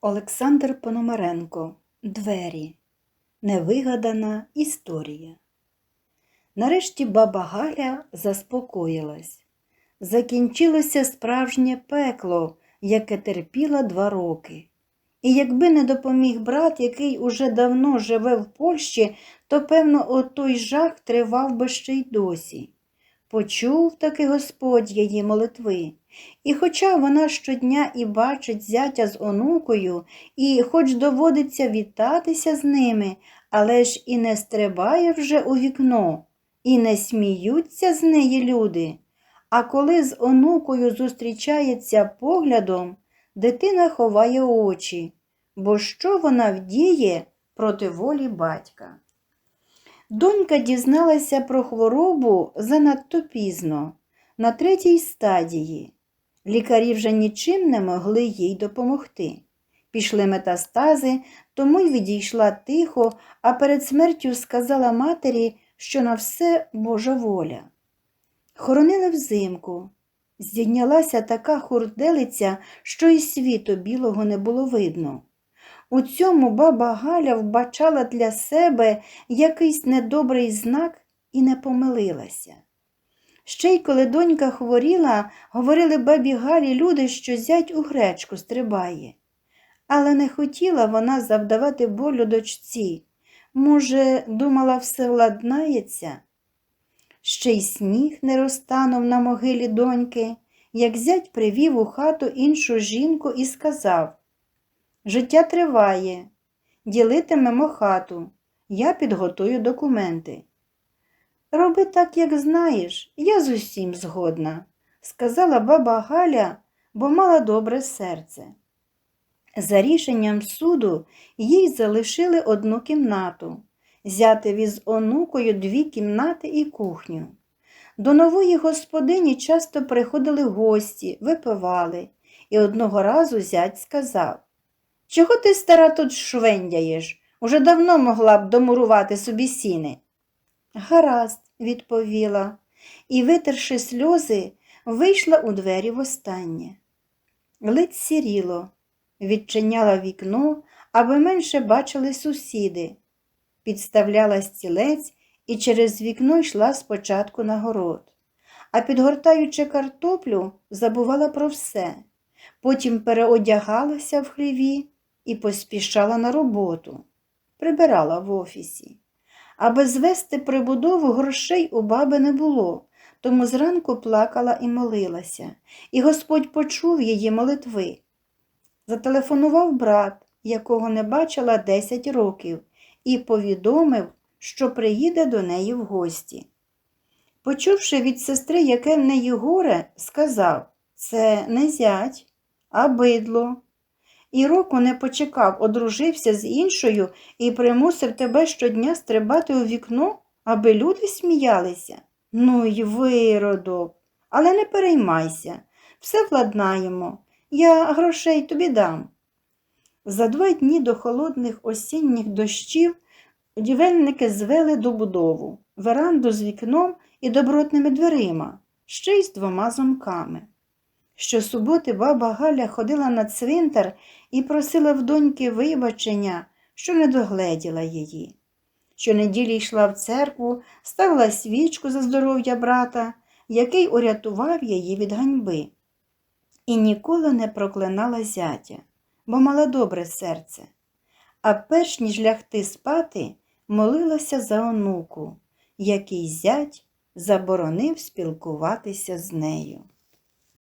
Олександр Пономаренко Двері. Невигадана історія. Нарешті баба Галя заспокоїлась. Закінчилося справжнє пекло, яке терпіла два роки. І якби не допоміг брат, який уже давно живе в Польщі, то, певно, отой жах тривав би ще й досі. Почув таки Господь її молитви. І хоча вона щодня і бачить зятя з онукою, і хоч доводиться вітатися з ними, але ж і не стрибає вже у вікно, і не сміються з неї люди. А коли з онукою зустрічається поглядом, дитина ховає очі, бо що вона вдіє проти волі батька. Донька дізналася про хворобу занадто пізно, на третій стадії. Лікарі вже нічим не могли їй допомогти. Пішли метастази, тому й відійшла тихо, а перед смертю сказала матері, що на все Божа воля. Хоронили взимку. Здійнялася така хурделиця, що й світу білого не було видно. У цьому баба Галя вбачала для себе якийсь недобрий знак і не помилилася. Ще й коли донька хворіла, говорили бабі Галі люди, що зять у гречку стрибає. Але не хотіла вона завдавати болю дочці. Може, думала, все владнається? Ще й сніг не розтанув на могилі доньки, як зять привів у хату іншу жінку і сказав Життя триває, ділитимемо хату, я підготую документи. Роби так, як знаєш, я з усім згодна, сказала баба Галя, бо мала добре серце. За рішенням суду їй залишили одну кімнату, зятеві з онукою дві кімнати і кухню. До нової господині часто приходили гості, випивали, і одного разу зять сказав Чого ти, стара, тут швендяєш? Уже давно могла б домурувати собі сіни. Гаразд, відповіла, і, витерши сльози, вийшла у двері востаннє. Ледь сіріло, відчиняла вікно, аби менше бачили сусіди. Підставляла стілець і через вікно йшла спочатку на город. А підгортаючи картоплю, забувала про все. Потім переодягалася в хліві і поспішала на роботу, прибирала в офісі. Аби звести прибудову грошей у баби не було, тому зранку плакала і молилася, і Господь почув її молитви. Зателефонував брат, якого не бачила 10 років, і повідомив, що приїде до неї в гості. Почувши від сестри, яке в неї горе, сказав це не зять, а бидло. І року не почекав, одружився з іншою і примусив тебе щодня стрибати у вікно, аби люди сміялися. Ну й виродок. Але не переймайся, все владнаємо. Я грошей тобі дам. За два дні до холодних осінніх дощів будівельники звели добудову, веранду з вікном і добротними дверима, ще й з двома замками. Щосуботи баба Галя ходила на цвинтар і просила в доньки вибачення, що не догледіла її. Щонеділі йшла в церкву, ставила свічку за здоров'я брата, який урятував її від ганьби. І ніколи не проклинала зятя, бо мала добре серце. А перш ніж лягти спати, молилася за онуку, який зять заборонив спілкуватися з нею.